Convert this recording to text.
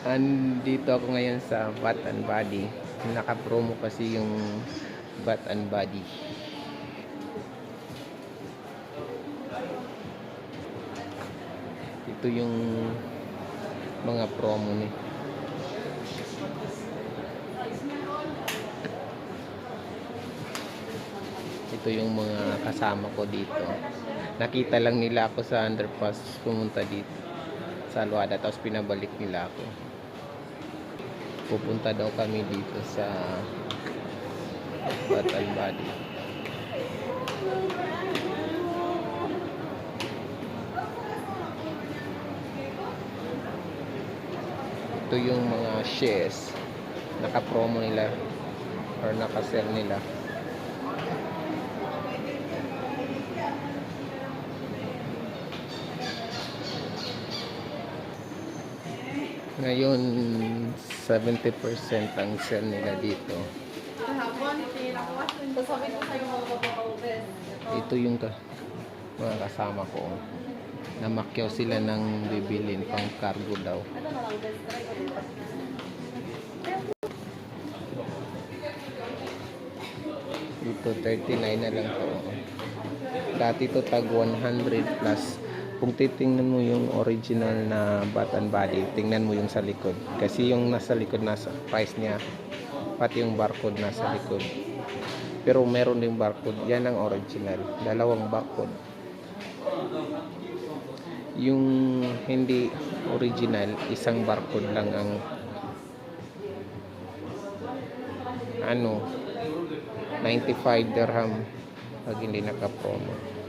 Andito ako ngayon sa Bat and Body. Naka-promo kasi yung Bat and Body. Ito yung mga promo ni. Ito yung mga kasama ko dito. Nakita lang nila ako sa underpass pumunta dito sa Luada tapos pinabalik nila ako. Pupunta daw kami dito sa Batal Body. Ito yung mga shares naka-promo nila or naka-sell nila. Ngayon, 70% ang sell nila dito. Ito yung ka, mga kasama ko. Namakyaw sila ng bibilin pang cargo daw. Dito 39 na lang to. Dati to tag 100 plus. Kung titingnan mo yung original na bat and body, tingnan mo yung sa likod. Kasi yung nasa likod nasa price niya, pati yung barcode nasa likod. Pero meron din barcode. Yan ang original. Dalawang barcode. Yung hindi original, isang barcode lang ang ano 95 dirham pag hindi naka-promo.